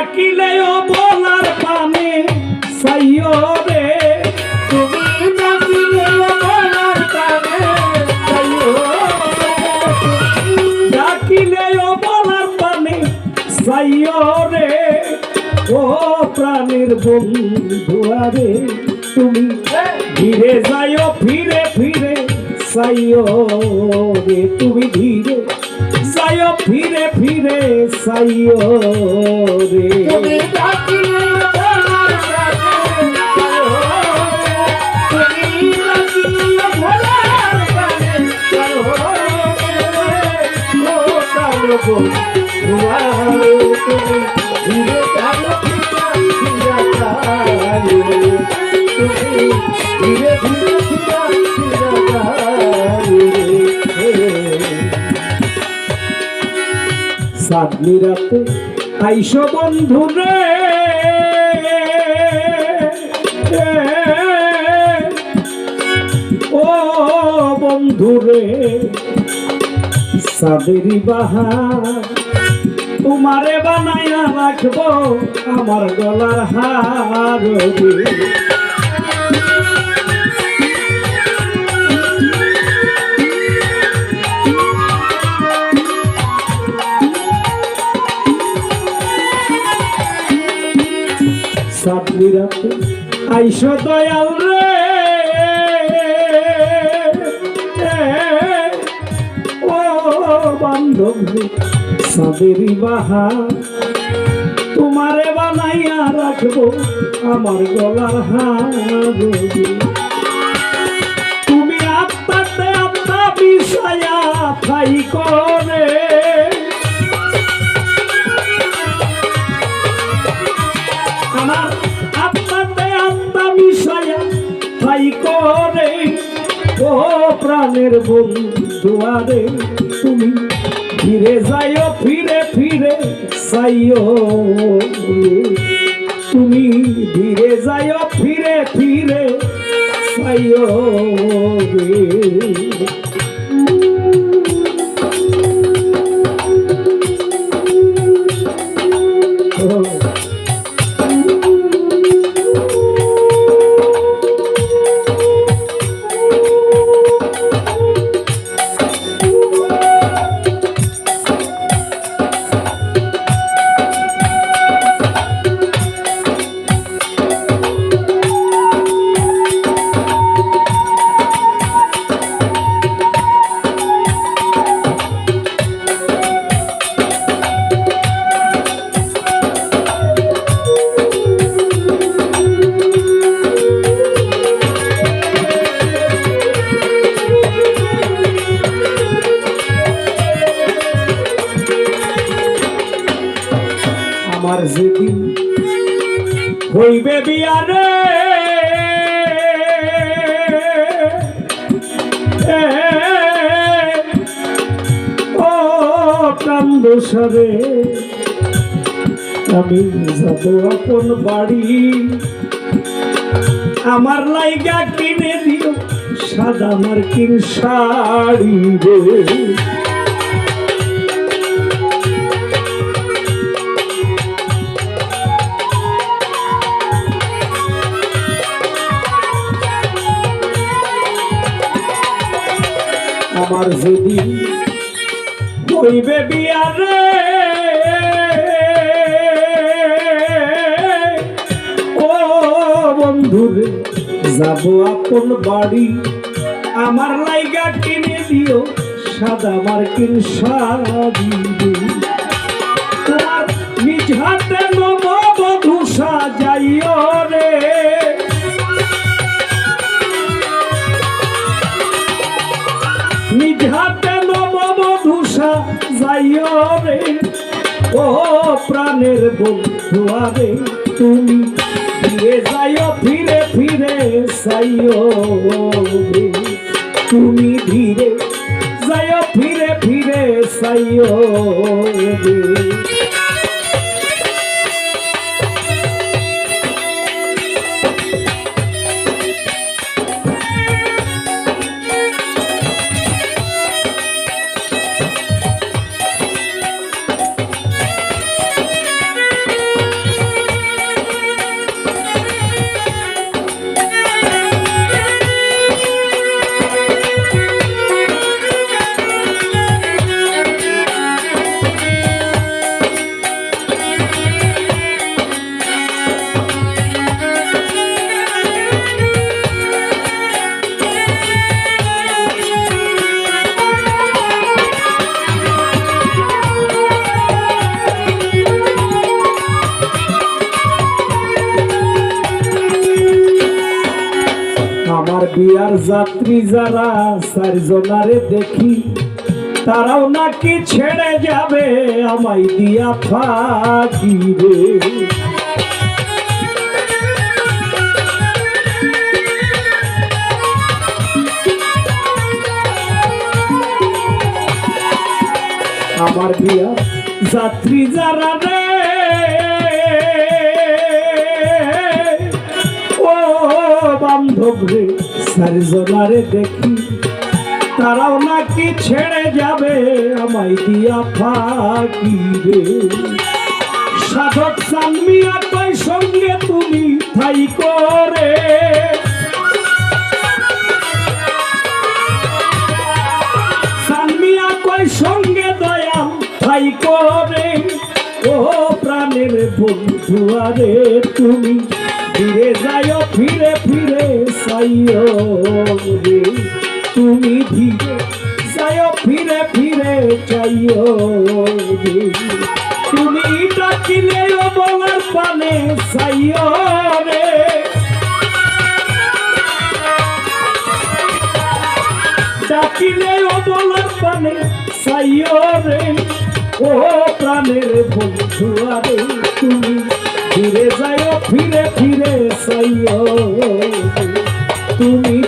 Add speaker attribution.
Speaker 1: ডাকিলেও বলার পানে সাইও রে।
Speaker 2: তুমি ডাকিলে বলার কানে যাইও
Speaker 1: ডাকিলেও বলার পানে সাইও রে। ও প্রাণের বন্ধু আরে, তুমি ধীরে যাইও, ফিরে ফিরে সাইও রে। তুমি ধীরে যাইও ফিরে ফিরে সাইও রে।
Speaker 2: তুমি ডাকিলে বলার
Speaker 1: সাতনি রাতে। আইসো বন্ধু রে। ও বন্ধু রে সাদেরি বাহার তোমারে বানাইয়া রাখব আমার গলার হার আইসো ও বান্ধব সাদেরি বাহা তোমারে বানাইয়া রাখব আমার গলার হার তুমি আত্মাতে আত্মা বিষয়া থাই তাই করে, ও প্রাণের বন্ধু আরে, তুমি ফিরে যাইও, ফিরে ফিরে সাইও তুমি ধীরে যাইও, ফিরে ফিরে সাইও যেদিন হইবে বিয়ারে ও কান্দসারে আমি যাব আপন বাড়ি। আমার লাইগা কিনে দিও সাদা মার্কিন শাড়ি রে। আমার যেদিন হইবে বিয়ারে ও যাব আপন বাড়ি। আমার লাইগা কিনে দিও, সাদা মার্কিন শাড়ি তোমার নিজ হাতে নববধূ সাজাইও রে। যাইও রে, ও প্রাণের বন্ধু আরে, তুমি ফিরে যাইও ফিরে ফিরে যাইও রে। তুমি ধীরে যাইও ফিরে ফিরে যাইও বিয়ার যাত্রী যারা চারজনারে দেখি, তারাও নাকি ছেড়ে যাবে, আমায় দিয়া ফাঁকি রে আমার বিয়া যাত্রী যারা রে, ও বান্ধব রে চারজনারে দেখি, তারাও নাকি ছেড়ে যাবে, আমায় দিয়া ফাঁকি রে সাধক সানমিয়া কই সঙ্গে তুমি ঠাই করে। সানমিয়া কই সঙ্গে দয়াল ঠাই করে। ও প্রাণের বন্ধু আরে তুমি ফিরে যাও ফিরে ফিরে সাইও রে তুমি ধীরে যাও ফিরে ফিরে চাইও রে তুমি ডাকিলেও বলার পানে সাইও রে। ডাকিলে বলার পানে সাইও রে। ও প্রাণের বন্ধু আরে তুমি ফিরে যাই ফিরে ফিরে সাইও তুমি